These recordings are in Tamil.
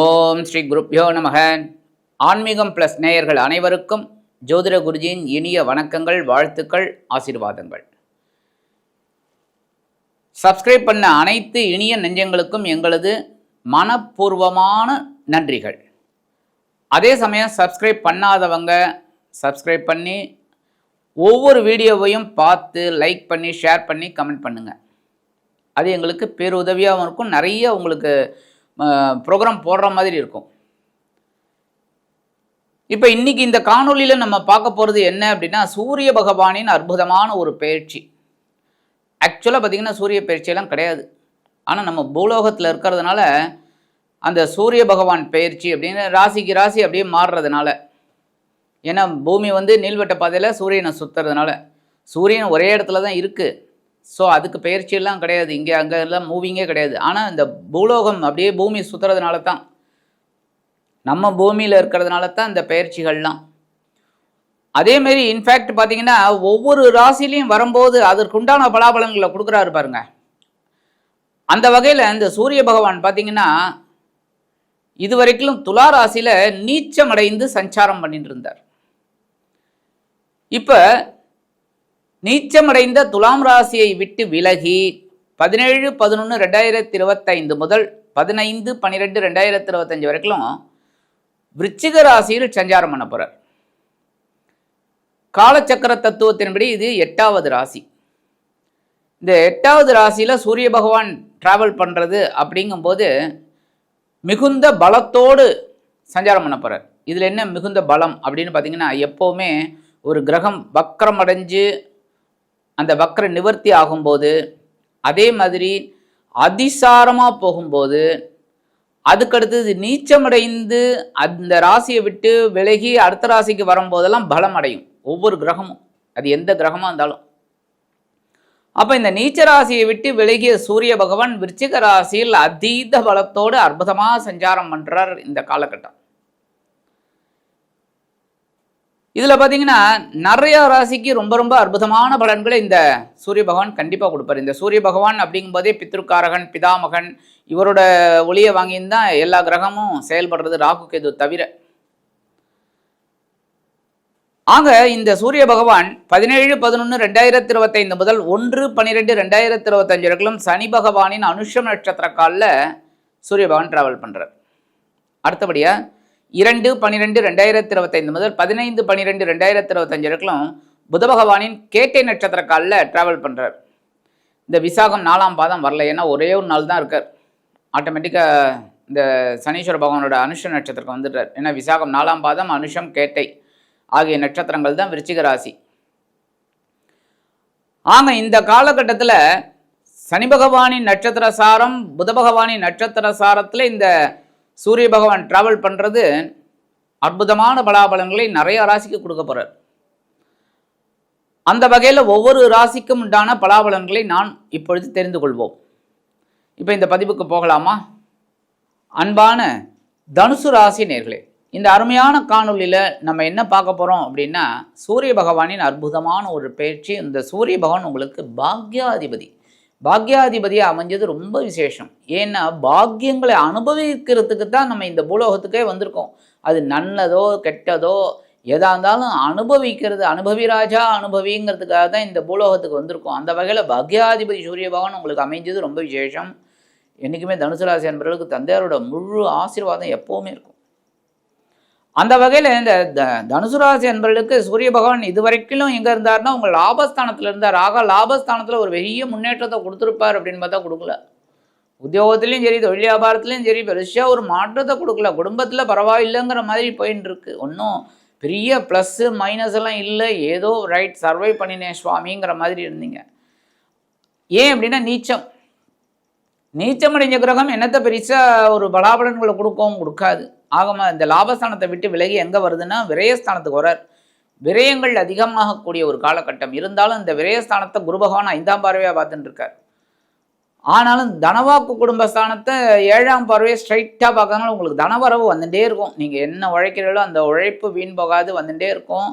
ஓம் ஸ்ரீ குருப்யோ நமக. ஆன்மீகம் ப்ளஸ் நேயர்கள் அனைவருக்கும் ஜோதிட குருஜியின் இனிய வணக்கங்கள் வாழ்த்துக்கள் ஆசீர்வாதங்கள். சப்ஸ்கிரைப் பண்ண அனைத்து இனிய நெஞ்சங்களுக்கும் எங்களது மனப்பூர்வமான நன்றிகள். அதே சமயம் சப்ஸ்கிரைப் பண்ணாதவங்க சப்ஸ்கிரைப் பண்ணி ஒவ்வொரு வீடியோவையும் பார்த்து லைக் பண்ணி ஷேர் பண்ணி கமெண்ட் பண்ணுங்கள் அது எங்களுக்கு பேருதவியாகவும் இருக்கும். நிறைய உங்களுக்கு ப்ரோக்ராம் போடுற மாதிரி இருக்கும். இப்போ இன்னைக்கு இந்த காணொளியில் நம்ம பார்க்க போகிறது என்ன அப்படின்னா சூரிய பகவானின் அற்புதமான ஒரு பயிற்சி. ஆக்சுவலாக பார்த்திங்கன்னா சூரிய பயிற்சியெல்லாம் கிடையாது. ஆனால் நம்ம பூலோகத்தில் இருக்கிறதுனால அந்த சூரிய பகவான் பயிற்சி அப்படின்னு ராசிக்கு ராசி அப்படியே மாறுறதுனால. ஏன்னா பூமி வந்து நீள்வட்ட பாதையில் சூரியனை சுற்றுறதுனால சூரியன் ஒரே இடத்துல தான் இருக்குது ஸோ அதுக்கு பயிற்சியெல்லாம் கிடையாது. இங்கே அங்கே எல்லாம் மூவிங்கே கிடையாது. ஆனால் இந்த பூலோகம் அப்படியே பூமி சுற்றுறதுனால தான் நம்ம பூமியில் இருக்கிறதுனால தான் இந்த பயிற்சிகள்லாம். அதேமாரி இன்ஃபேக்ட் பார்த்தீங்கன்னா ஒவ்வொரு ராசிலையும் வரும்போது அதற்குண்டான பலாபலங்களை கொடுக்குறாரு பாருங்க. அந்த வகையில் இந்த சூரிய பகவான் பார்த்தீங்கன்னா இதுவரைக்கும் துலா ராசியில் நீச்சமடைந்து சஞ்சாரம் பண்ணிட்டு இருந்தார். இப்போ நீச்சமடைந்த துலாம் ராசியை விட்டு விலகி பதினேழு பதினொன்று ரெண்டாயிரத்தி இருபத்தைந்து முதல் பதினைந்து பன்னிரெண்டு ரெண்டாயிரத்தி இருபத்தஞ்சி வரைக்கும் விருச்சிக ராசியில் சஞ்சாரம் பண்ண போகிறார் காலச்சக்கர தத்துவத்தின்படி இது எட்டாவது ராசி. இந்த எட்டாவது ராசியில் சூரிய பகவான் டிராவல் பண்ணுறது அப்படிங்கும்போது மிகுந்த பலத்தோடு சஞ்சாரம் பண்ண போகிறார் இதில் என்ன மிகுந்த பலம் அப்படின்னு பார்த்தீங்கன்னா எப்போவுமே ஒரு கிரகம் வக்கரம் அடைஞ்சு அந்த வக்கர நிவர்த்தி ஆகும்போது அதே மாதிரி அதிசாரமாக போகும்போது அதுக்கடுத்தது நீச்சமடைந்து அந்த ராசியை விட்டு விலகி அடுத்த ராசிக்கு வரும்போதெல்லாம் பலம் அடையும் ஒவ்வொரு கிரகமும். அது எந்த கிரகமாக இருந்தாலும். அப்போ இந்த நீச்ச ராசியை விட்டு விலகிய சூரிய பகவான் விருச்சிக ராசியில் அதீத பலத்தோடு அற்புதமாக சஞ்சாரம் பண்ணுறார் இந்த காலகட்டம். இதில் பார்த்தீங்கன்னா நிறைய ராசிக்கு ரொம்ப ரொம்ப அற்புதமான பலன்களை இந்த சூரிய பகவான் கண்டிப்பாக கொடுப்பார். இந்த சூரிய பகவான் அப்படிங்கும்போதே பித்ருக்காரகன் பிதாமகன் இவரோட ஒளியை வாங்கியிருந்தான் எல்லா கிரகமும் செயல்படுறது ராகு கேது தவிர. ஆக இந்த சூரிய பகவான் பதினேழு பதினொன்று ரெண்டாயிரத்தி இருபத்தைந்து முதல் ஒன்று பன்னிரெண்டு ரெண்டாயிரத்தி இருபத்தஞ்சு வரைக்கும் சனி பகவானின் அனுஷம் நட்சத்திர காலில் சூரிய பகவான் டிராவல் பண்ணுறார் அடுத்தபடியாக இரண்டு பன்னிரெண்டு ரெண்டாயிரத்தி இருபத்தைந்து முதல் பதினைந்து பன்னிரெண்டு ரெண்டாயிரத்தி இருபத்தஞ்சு வரைக்கும் புத பகவானின் கேட்டை நட்சத்திர காலில் ட்ராவல் பண்ணுறார் இந்த விசாகம் நாலாம் பாதம் வரல. ஏன்னா ஒரே ஒரு நாள் தான் இருக்கார். ஆட்டோமேட்டிக்காக இந்த சனீஸ்வர பகவானோட அனுஷ நட்சத்திரம் வந்துட்டார் ஏன்னா விசாகம் நாலாம் பாதம் அனுஷம் கேட்டை ஆகிய நட்சத்திரங்கள் தான் விருச்சிக ராசி. ஆக இந்த காலகட்டத்தில் சனி பகவானின் நட்சத்திர சாரம் புத பகவானின் நட்சத்திர சாரத்தில் இந்த சூரிய பகவான் டிராவல் பண்ணுறது அற்புதமான பலாபலன்களை நிறைய ராசிக்கு கொடுக்க போகிறார் அந்த வகையில் ஒவ்வொரு ராசிக்கும் உண்டான பலாபலன்களை நான் இப்பொழுது தெரிந்து கொள்வோம். இப்போ இந்த பதிவுக்கு போகலாமா? அன்பான தனுசு ராசி நேர்களே இந்த அருமையான காணொளியில் நம்ம என்ன பார்க்க போகிறோம் அப்படின்னா சூரிய பகவானின் அற்புதமான ஒரு பயிற்சி இந்த சூரிய பகவான் உங்களுக்கு பாக்யாதிபதி. பாக்யாதிபதியாக அமைஞ்சது ரொம்ப விசேஷம். ஏன்னா பாக்கியங்களை அனுபவிக்கிறதுக்கு தான் நம்ம இந்த பூலோகத்துக்கே வந்திருக்கோம். அது நல்லதோ கெட்டதோ எதா இருந்தாலும் அனுபவிக்கிறது அனுபவி ராஜா அனுபவிங்கிறதுக்காக தான் இந்த பூலோகத்துக்கு வந்திருக்கோம். அந்த வகையில் பாக்யாதிபதி சூரிய பகவான் உங்களுக்கு அமைஞ்சது ரொம்ப விசேஷம். என்றைக்குமே தனுசு ராசி என்பவர்களுக்கு தந்தையாரோட முழு ஆசீர்வாதம் எப்போவுமே இருக்கும். அந்த வகையில் இந்த த தனுசு ராசி என்பவர்களுக்கு சூரிய பகவான் இது வரைக்கும் எங்கே இருந்தார்னா உங்கள் லாபஸ்தானத்தில் இருந்தார். ஆக லாபஸ்தானத்தில் ஒரு பெரிய முன்னேற்றத்தை கொடுத்துருப்பார் அப்படின்னு பார்த்தா கொடுக்கல. உத்தியோகத்துலேயும் சரி தொழில் வியாபாரத்துலேயும் சரி பெருசாக ஒரு மாற்றத்தை கொடுக்கல. குடும்பத்தில் பரவாயில்லைங்கிற மாதிரி போயின்னு இருக்கு ஒன்றும் பெரிய ப்ளஸ்ஸு மைனஸ் எல்லாம் இல்லை. ஏதோ ரைட் சர்வை பண்ணினேன் சுவாமிங்கிற மாதிரி இருந்தீங்க. ஏன் அப்படின்னா நீச்சம். நீச்சம் அடைஞ்ச கிரகம் என்னத்தை பெருசாக ஒரு பலாபலன்களை கொடுக்கவும் கொடுக்காது. ஆகமா இந்த லாபஸ்தானத்தை விட்டு விலகி எங்கே வருதுன்னா விரயஸ்தானத்துக்கு வரார் விரயங்கள் அதிகமாகக்கூடிய ஒரு காலகட்டம். இருந்தாலும் இந்த விரயஸ்தானத்தை குரு பகவான் ஐந்தாம் பார்வையாக பார்த்துட்டு இருக்கார் ஆனாலும் தனவாக்கு குடும்பஸ்தானத்தை ஏழாம் பார்வையை ஸ்ட்ரைட்டாக பார்க்கறதுனால உங்களுக்கு தனவரவு வந்துட்டே இருக்கும். நீங்கள் என்ன உழைக்கிறீங்களோ அந்த உழைப்பு வீண் போகாது வந்துட்டே இருக்கும்.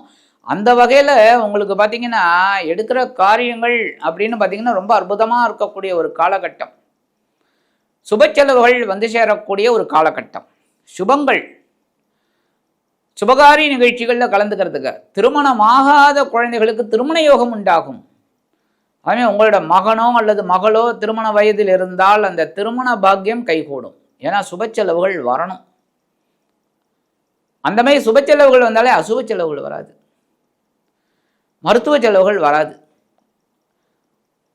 அந்த வகையில் உங்களுக்கு பார்த்தீங்கன்னா எடுக்கிற காரியங்கள் அப்படின்னு பார்த்தீங்கன்னா ரொம்ப அற்புதமாக இருக்கக்கூடிய ஒரு காலகட்டம். சுப செலவுகள் வந்து சேரக்கூடிய ஒரு காலகட்டம். சுபங்கள். சுபகாரி நிகழ்ச்சிகளில் கலந்துக்கிறதுக்கு திருமணமாகாத குழந்தைகளுக்கு திருமண யோகம் உண்டாகும். அதுவே உங்களோட மகனோ அல்லது மகளோ திருமண வயதில் இருந்தால் அந்த திருமண பாக்கியம் கைகூடும். ஏன்னா சுப செலவுகள் வரணும். அந்த மாதிரி சுப செலவுகள் வந்தாலே அசுப செலவுகள் வராது. மருத்துவ செலவுகள் வராது.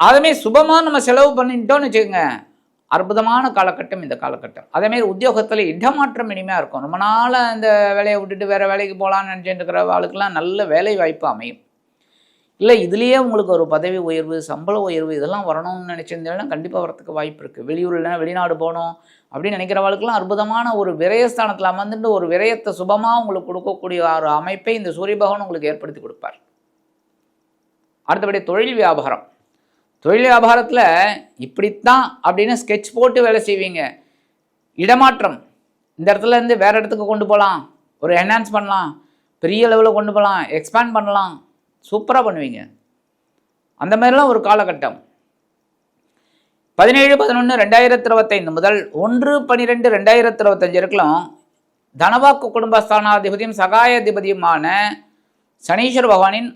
அதுமாரி சுபமாக நம்ம செலவு பண்ணிட்டோம்னு வச்சுக்கோங்க. அற்புதமான காலகட்டம் இந்த காலகட்டம். அதேமாரி உத்தியோகத்தில் இடமாற்றம் இனிமையாக இருக்கும். ரொம்ப நாளாக இந்த வேலையை விட்டுட்டு வேறு வேலைக்கு போகலான்னு நினச்சிட்டு இருக்கிற ஆளுக்கெல்லாம் நல்ல வேலை வாய்ப்பு அமையும். இல்லை இதுலேயே உங்களுக்கு ஒரு பதவி உயர்வு சம்பள உயர்வு இதெல்லாம் வரணும்னு நினச்சிருந்தீங்கன்னா கண்டிப்பாக வரத்துக்கு வாய்ப்பு இருக்குது வெளியூரில் வெளிநாடு போகணும் அப்படின்னு நினைக்கிறவங்களுக்குலாம் அற்புதமான ஒரு விரயஸ்தானத்தில் அமர்ந்துட்டு ஒரு விரயத்தை சுபமாக உங்களுக்கு கொடுக்கக்கூடிய ஒரு அமைப்பை இந்த சூரிய பகவான் உங்களுக்கு ஏற்படுத்தி கொடுப்பார். அடுத்தபடி தொழில் வியாபாரம். தொழில் வியாபாரத்தில் இப்படித்தான் அப்படின்னு ஸ்கெட்ச் போட்டு வேலை செய்வீங்க. இடமாற்றம். இந்த இடத்துல இருந்து வேறு இடத்துக்கு கொண்டு போகலாம் ஒரு என்ஹான்ஸ் பண்ணலாம். பெரிய லெவலில் கொண்டு போகலாம் எக்ஸ்பேண்ட் பண்ணலாம். சூப்பராக பண்ணுவீங்க. அந்த மாதிரிலாம் ஒரு காலகட்டம். பதினேழு பதினொன்று ரெண்டாயிரத்தி இருபத்தைந்து முதல் ஒன்று பன்னிரெண்டு ரெண்டாயிரத்தி இருபத்தஞ்சு இருக்கலாம் தனவாக்கு குடும்பஸ்தானாதிபதியும் சகாயாதிபதியுமான சனீஸ்வர பகவானின்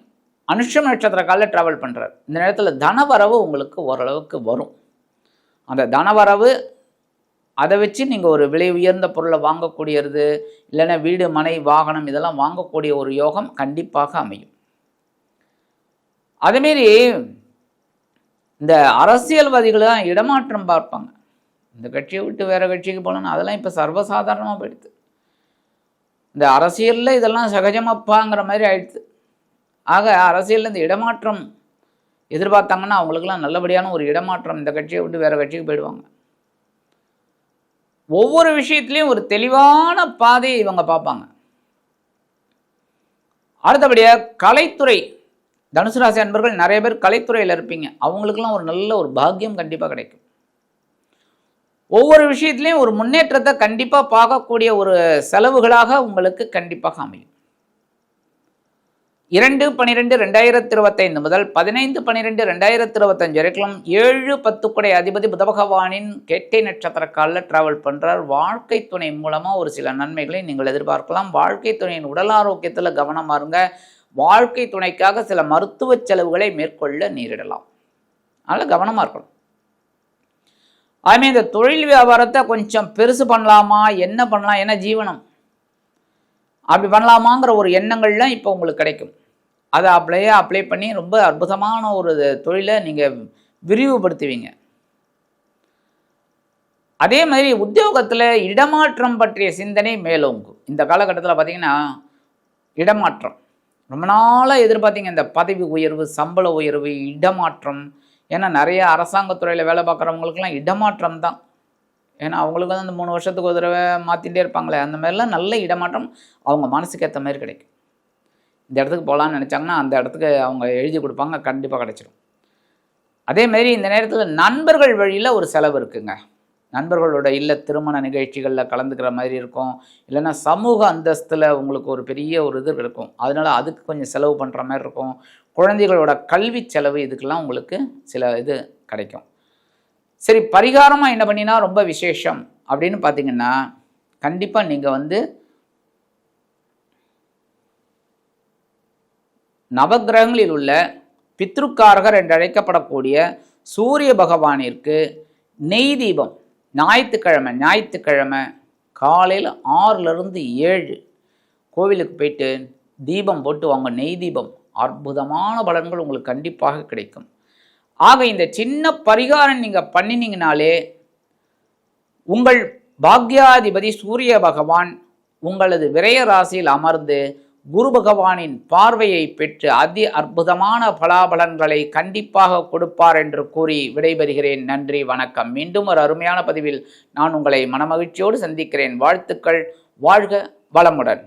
அனுஷம் நட்சத்திர காலில் ட்ராவல் பண்ணுறார் இந்த நேரத்தில் தனவரவு உங்களுக்கு ஓரளவுக்கு வரும். அந்த தனவரவு அதை வச்சு நீங்கள் ஒரு விலை உயர்ந்த பொருளை வாங்கக்கூடியது இல்லைன்னா வீடு மனை வாகனம் இதெல்லாம் வாங்கக்கூடிய ஒரு யோகம் கண்டிப்பாக அமையும். அதேமாரி இந்த அரசியல்வாதிகளாக இடமாற்றம் பார்ப்பாங்க. இந்த கட்சியை விட்டு வேறு கட்சிக்கு போகலன்னு அதெல்லாம் இப்போ சர்வசாதாரணமாக போயிடுது. இந்த அரசியலில் இதெல்லாம் சகஜமாப்பாங்கிற மாதிரி ஆயிடுது. ஆக அரசியலில் இந்த இடமாற்றம் எதிர்பார்த்தாங்கன்னா அவங்களுக்கெல்லாம் நல்லபடியான ஒரு இடமாற்றம். இந்த கட்சியை விட்டு வேறு கட்சிக்கு போயிடுவாங்க. ஒவ்வொரு விஷயத்துலையும் ஒரு தெளிவான பாதையை இவங்க பார்ப்பாங்க. அடுத்தபடியாக கலைத்துறை. தனுசு ராசி அன்பர்கள் நிறைய பேர் கலைத்துறையில் இருப்பீங்க. அவங்களுக்கெல்லாம் ஒரு நல்ல ஒரு பாக்கியம் கண்டிப்பாக கிடைக்கும். ஒவ்வொரு விஷயத்துலேயும் ஒரு முன்னேற்றத்தை கண்டிப்பாக பார்க்கக்கூடிய ஒரு செலவுகளாக உங்களுக்கு கண்டிப்பாக அமையும். இரண்டு பனிரெண்டு ரெண்டாயிரத்தி இருபத்தைந்து முதல் பதினைந்து பனிரெண்டு ரெண்டாயிரத்தி இருபத்தஞ்சு வரைக்கும் ஏழு பத்துக்குடை அதிபதி புதபகவானின் கெட்டை நட்சத்திர காலில் டிராவல் பண்ணுறார் வாழ்க்கை துணை மூலமாக ஒரு சில நன்மைகளை நீங்கள் எதிர்பார்க்கலாம். வாழ்க்கை துணையின் உடல் ஆரோக்கியத்தில் கவனமாக இருங்க. வாழ்க்கை துணைக்காக சில மருத்துவ செலவுகளை மேற்கொள்ள நேரிடலாம். அதனால் கவனமாக இருக்கணும். அதுமாதிரி இந்த தொழில் வியாபாரத்தை கொஞ்சம் பெருசு பண்ணலாமா? என்ன பண்ணலாம்? ஏன்னா ஜீவனம். அப்படி பண்ணலாமாங்கிற ஒரு எண்ணங்கள்லாம் இப்போ உங்களுக்கு கிடைக்கும். அதை அப்படியே அப்ளை பண்ணி ரொம்ப அற்புதமான ஒரு தொழிலை நீங்கள் விரிவுபடுத்துவீங்க. அதே மாதிரி உத்தியோகத்தில் இடமாற்றம் பற்றிய சிந்தனை மேலோங்கும். இந்த காலகட்டத்தில் பார்த்திங்கன்னா இடமாற்றம். ரொம்ப நாளாக எதிர்பார்த்தீங்க இந்த பதவி உயர்வு சம்பள உயர்வு இடமாற்றம். ஏன்னா நிறைய அரசாங்கத்துறையில் வேலை பார்க்குறவங்களுக்குலாம் இடமாற்றம் தான். ஏன்னா அவங்களுக்கு வந்து அந்த மூணு வருஷத்துக்கு ஒரு தடவை மாற்றிட்டே இருப்பாங்களே அந்த மாதிரிலாம் நல்ல இடமாற்றம் அவங்க மனசுக்கு ஏற்ற மாதிரி கிடைக்கும். இந்த இடத்துக்கு போகலான்னு நினச்சாங்கன்னா அந்த இடத்துக்கு அவங்க எழுதி கொடுப்பாங்க கண்டிப்பாக கிடச்சிடும் அதேமாரி இந்த நேரத்தில் நண்பர்கள் வழியில் ஒரு செலவு இருக்குங்க. நண்பர்களோட இல்ல திருமண நிகழ்ச்சிகளில் கலந்துக்கிற மாதிரி இருக்கும். இல்லைன்னா சமூக அந்தஸ்தில் உங்களுக்கு ஒரு பெரிய ஒரு இது இருக்கும். அதனால் அதுக்கு கொஞ்சம் செலவு பண்ணுற மாதிரி இருக்கும். குழந்தைகளோட கல்வி செலவு இதுக்கெல்லாம் உங்களுக்கு சில இது கிடைக்கும். சரி பரிகாரமாக என்ன பண்ணினா ரொம்ப விசேஷம். அப்படின்னு பார்த்தீங்கன்னா கண்டிப்பாக நீங்கள் வந்து நவகிரகங்களில் உள்ள பித்ருக்காரகர் என்று அழைக்கப்படக்கூடிய சூரிய பகவானிற்கு நெய் தீபம் ஞாயிற்றுக்கிழமை ஞாயிற்றுக்கிழமை காலையில் ஆறுலேருந்து ஏழு கோவிலுக்கு போயிட்டு தீபம் போட்டு வாங்க. நெய் தீபம் அற்புதமான பலன்கள் உங்களுக்கு கண்டிப்பாக கிடைக்கும். ஆக இந்த சின்ன பரிகாரம் நீங்கள் பண்ணினீங்கனாலே உங்கள் பாக்யாதிபதி சூரிய பகவான் உங்களது விரய ராசியில் அமர்ந்து குரு பகவானின் பார்வையை பெற்று அதி அற்புதமான பலாபலன்களை கண்டிப்பாக கொடுப்பார் என்று கூறி விடைபெறுகிறேன். நன்றி வணக்கம். மீண்டும் ஒரு அருமையான பதிவில் நான் உங்களை மனமகிழ்ச்சியோடு சந்திக்கிறேன். வாழ்த்துக்கள். வாழ்க வளமுடன்.